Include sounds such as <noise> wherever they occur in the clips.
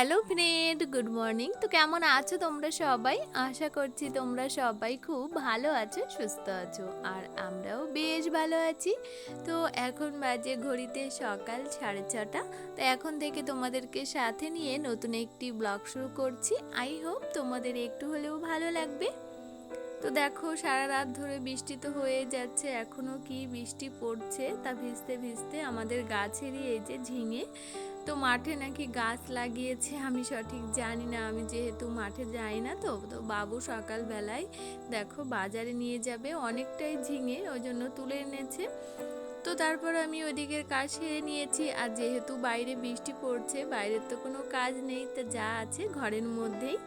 Hello friend, good morning. তো কেমন আছো তোমরা সবাই? আশা করছি তোমরা সবাই খুব ভালো আছো, সুস্থ আছো, আর আমরাও বেশ ভালো আছি। তো এখন বাজে ঘড়িতে সকাল সাড়ে ছটা। তো এখন থেকে তোমাদেরকে সাথে নিয়ে নতুন একটি ব্লগ শুরু করছি। আই হোপ তোমাদের একটু হলেও ভালো লাগবে। তো দেখো, সারা রাত ধরে বৃষ্টি তো হয়ে যাচ্ছে এখনও কি বৃষ্টি পড়ছে তা ভিজতে ভিজতে আমাদের গাছেরই এই যে ঝিঙে তো মাঠে নাকি গাছ লাগিয়েছে, আমি সঠিক জানি না, আমি যেহেতু মাঠে যাই না তো তো বাবু সকালবেলায় দেখো বাজারে নিয়ে যাবে, অনেকটাই ঝিঙে ওই জন্য তুলে এনেছে। তো তারপর আমি ওদিকের কাজ সেরে নিয়েছি, আর যেহেতু বাইরে বৃষ্টি পড়ছে, বাইরের তো কোনো কাজ নেই, তা যা আছে ঘরের মধ্যেই।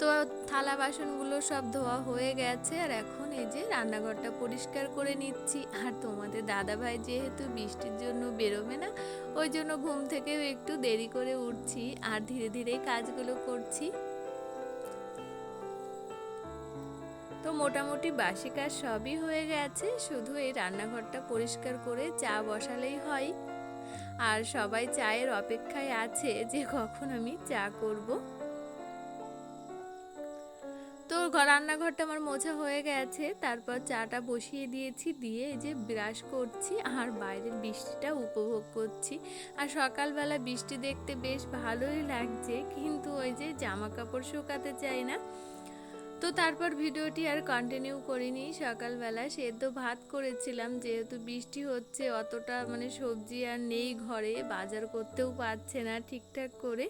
তো থালা বাসনগুলো সব ধোয়া হয়ে গেছে, আর এখন এই যে রান্নাঘরটা পরিষ্কার করে নিচ্ছি। আর তোমাদের দাদাভাই যেহেতু বৃষ্টির জন্য বেরোবে না ওই জন্য ঘুম থেকেও একটু দেরি করে উঠছি আর ধীরে ধীরে কাজগুলো করছি। তো মোটামুটি বাসি কাজ সবই হয়ে গেছে, শুধু এই রান্নাঘরটা পরিষ্কার করে চা বসালেই হয়। আর সবাই চায়ের অপেক্ষায় আছে যে কখন আমি চা করব। তো রান্নাঘরটা আমার মোছা হয়ে গেছে। তারপর চাটা বসিয়ে দিয়েছি, দিয়ে এই যে ব্রাশ করছি আর বাইরের বৃষ্টিটা উপভোগ করছি। আর সকালবেলা বৃষ্টি দেখতে বেশ ভালোই লাগছে, কিন্তু ওই যে জামা কাপড় শুকাতে চাই না। তো তারপর ভিডিওটি আর কন্টিনিউ করিনি। সকালবেলা সেদ্ধ ভাত করেছিলাম, যেহেতু বৃষ্টি হচ্ছে, অতটা মানে সবজি আর নেই ঘরে, বাজার করতেও পারছে না ঠিকঠাক করে।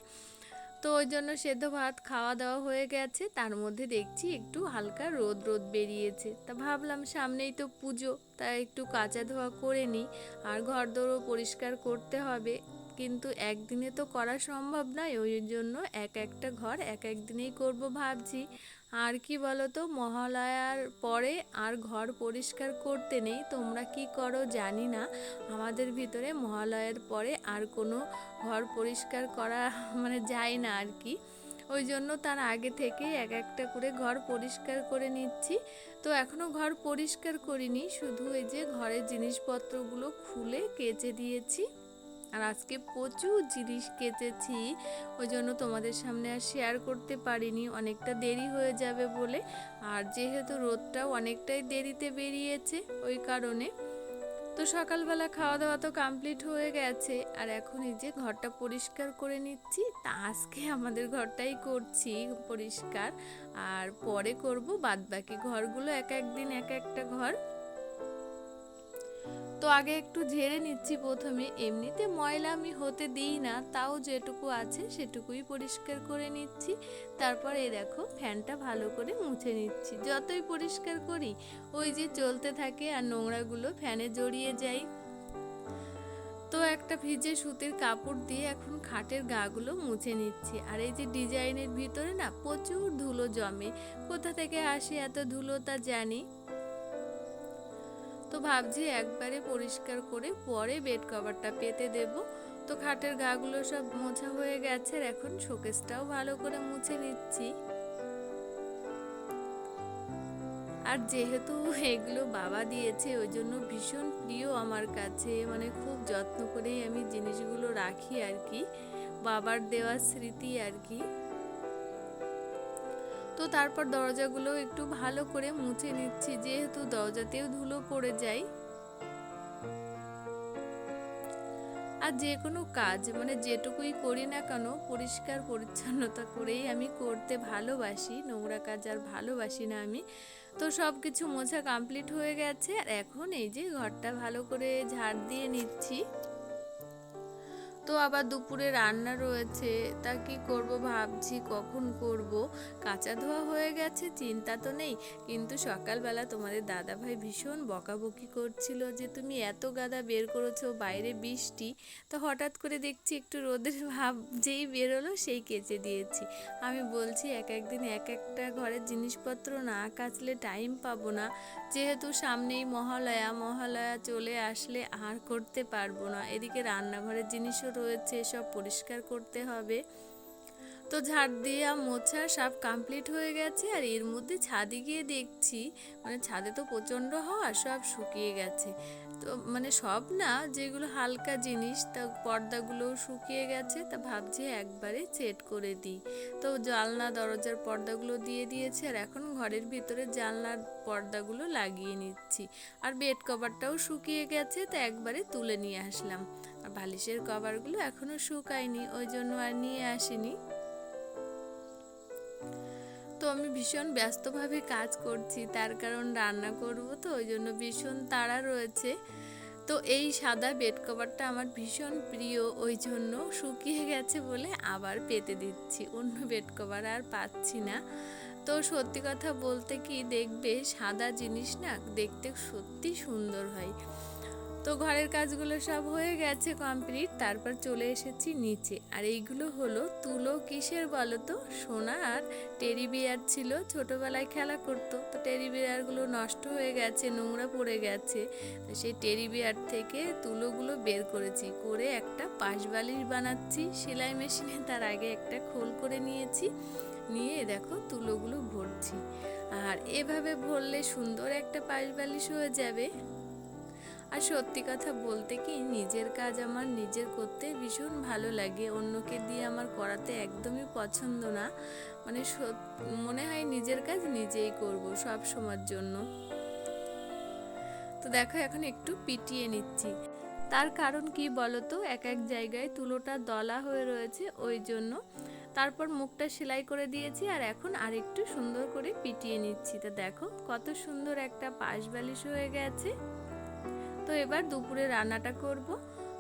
তো ওই জন্য সেদ্ধ ভাত খাওয়া দাওয়া হয়ে গেছে। তার মধ্যে দেখছি একটু হালকা রোদ রোদ বেরিয়েছে। তা ভাবলাম সামনেই তো পুজো, তাই একটু কাঁচা ধোয়া করে নিই আর ঘর দৌড়ও পরিষ্কার করতে হবে। কিন্তু একদিনে তো করা সম্ভব নয়, ওই জন্য এক একটা ঘর এক এক দিনেই করব ভাবছি। আর কি বলো তো মহালয়ার পরে আর ঘর পরিষ্কার করতে নেই, তোমরা কি করো জানি না। আমাদের ভিতরে মহালয়ার পরে আর কোনো ঘর পরিষ্কার করা <laughs> মানে যায় না আর কি। ওই জন্য তার আগে থেকে এক একটা করে ঘর পরিষ্কার করে নিচ্ছি। তো এখনও ঘর পরিষ্কার করিনি, শুধু এই যে ঘরের জিনিসপত্রগুলো খুলে কেচে দিয়েছি। আর আজকে প্রচুর জিনিস কেচেছি, ওই জন্য তোমাদের সামনে আর শেয়ার করতে পারিনি। অনেকটা দেরি হয়ে যাবে বলে, আর যেহেতু রোদটাও অনেকটাই দেরিতে বেরিয়েছে ওই কারণে। তো সকালবেলা খাওয়া দাওয়া তো কমপ্লিট হয়ে গেছে, আর এখন এই যে ঘরটা পরিষ্কার করে নিচ্ছি, তা আজকে আমাদের ঘরটাই করছি পরিষ্কার। আর পরে করব বাদ বাকি ঘরগুলো এক এক দিন এক একটা ঘর। তো আগে একটু ঝেড়ে নিচ্ছি প্রথমে। এমনিতে ময়লা আমি হতে দিই না, তাও যেটুকু আছে সেটুকুই পরিষ্কার করে নিচ্ছি। তারপর এই দেখো, ফ্যানটা ভালো করে মুছে নিচ্ছি। যতই পরিষ্কার করি, ওই যে চলতে থাকে আর নোংরাগুলো ফ্যানে জড়িয়ে যায়। তো একটা ভিজে সুতির কাপড় দিয়ে এখন খাটের গাগুলো মুছে নিচ্ছি। আর এই যে ডিজাইনের ভিতরে না, প্রচুর ধুলো জমে। কোথা থেকে আসে এত ধুলো তা জানি। তো ভাবছি একবারে পরিষ্কার করে পরে বেড কভারটা পেতে দেব। তো খাটের গাগুলো সব মোছা হয়ে গেছে আর এখন শোকেসটাও ভালো করে মুছে নিচ্ছি। আর যেহেতু এগুলো বাবা দিয়েছে, ওই জন্য ভীষণ প্রিয় আমার কাছে। মানে খুব যত্ন করেই আমি জিনিসগুলো রাখি আর কি। বাবার দেওয়া স্মৃতি আর কি। তো তারপর দরজাগুলো একটু ভালো করে মুছে নিচ্ছি, যেহেতু দরজাতেও ধুলো পড়ে যায়। আর যে কোনো কাজ মানে যেটুকুই করি না কেন, পরিষ্কার পরিচ্ছন্নতা করেই আমি করতে ভালোবাসি, নোংরা কাজ আর ভালোবাসি না আমি। তো সব কিছু মোছা কমপ্লিট হয়ে গেছে, আর এখন এই যে ঘরটা ভালো করে ঝাড় দিয়ে নিচ্ছি। তো আবার দুপুরে রান্না রয়েছে, তা কি করব ভাবছি, কখন করব? কাঁচা ধোয়া হয়ে গেছে, চিন্তা তো নেই। কিন্তু সকালবেলা তোমাদের দাদা ভাই ভীষণ বকাবকি করছিল যে, তুমি এত গাদা বের করেছ, বাইরে বৃষ্টি। তো হঠাৎ করে দেখছি একটু রোদের ভাব যেই বেরোলো সেই কেচে দিয়েছি। আমি বলছি, এক একদিন এক একটা ঘরের জিনিসপত্র না কাচলে টাইম পাবো না। যেহেতু সামনেই মহালয়া মহালয়া চলে আসলে আর করতে পারব না। এদিকে রান্নাঘরের জিনিসও রয়েছে, সব পরিষ্কার করতে হবে। তো ঝাড় দিয়ে মোছা সব কমপ্লিট হয়ে গেছে আর এর মধ্যে ছাদে গিয়ে দেখছি মানে ছাদে তো প্রচণ্ড হওয়া, সব শুকিয়ে গেছে। তো মানে সব না যেগুলো হালকা জিনিস, তা পর্দাগুলোও শুকিয়ে গেছে, তা ভাবছি একবারে সেট করে দিই। তো জানলা, দরজার পর্দাগুলো দিয়ে দিয়েছি আর এখন ঘরের ভিতরে জানলার পর্দাগুলো লাগিয়ে নিচ্ছি। আর বেড কভারটাও শুকিয়ে গেছে, তা একবারে তুলে নিয়ে আসলাম। আর বালিশের কভারগুলো এখনও শুকায়নি, ওই জন্য আর নিয়ে আসিনি। তো আমি ভীষণ ব্যস্তভাবে কাজ করছি, তার কারণ রান্না করব তো, ওই জন্য ভীষণ তাড়া রয়েছে। তো এই সাদা বেড কভারটা আমার ভীষণ প্রিয়, ওই জন্য শুকিয়ে গেছে বলে আবার পেতে দিচ্ছি, অন্য বেড কভার আর পাচ্ছি না। তো সত্যি কথা বলতে কি দেখবে, সাদা জিনিস না দেখতে সত্যি সুন্দর হয়। তো ঘরের কাজগুলো সব হয়ে গেছে কমপ্লিট, তারপর চলে এসেছি নিচে। আর এইগুলো হলো তুলো কিসের বলো তো? সোনা আর টেরি বিয়ার ছিল, ছোটোবেলায় খেলা করতো। তো টেরি বিয়ারগুলো নষ্ট হয়ে গেছে, নোংরা পড়ে গেছে। তো সেই টেরি বিয়ার থেকে তুলোগুলো বের করেছি, করে একটা পাশ বালিশ বানাচ্ছি, সেলাই মেশিনে তার আগে একটা খোল করে নিয়েছি, নিয়ে দেখো তুলোগুলো ভরছি। আর এভাবে ভরলে সুন্দর একটা পাশ বালিশ হয়ে যাবে। আর সত্যি কথা বলতে কি, নিজের কাজ আমার নিজের করতে ভীষণ ভালো লাগে। অন্যকে দিয়ে আমার করাতে একদমই পছন্দ না। মানে মনে হয় নিজের কাজ নিজেই করব সব সময়ের জন্য। তো দেখো এখন একটু পিটিয়ে নিচ্ছি। তার কারণ কি বলতো, এক এক জায়গায় তুলোটা দলা হয়ে রয়েছে ওই জন্য। তারপর মুখটা সেলাই করে দিয়েছি আর এখন আরেকটু সুন্দর করে পিটিয়ে নিচ্ছি। তা দেখো কত সুন্দর একটা পাশ বালিশ হয়ে গেছে। তো এবার দুপুরে রান্নাটা করব।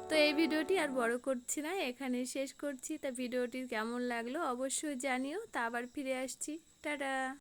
তো এই ভিডিওটি আর বড় করছি না এখানে শেষ করছি। তা ভিডিওটি কেমন লাগল অবশ্যই জানিও। তা আবার ফিরে আসছি। টাটা!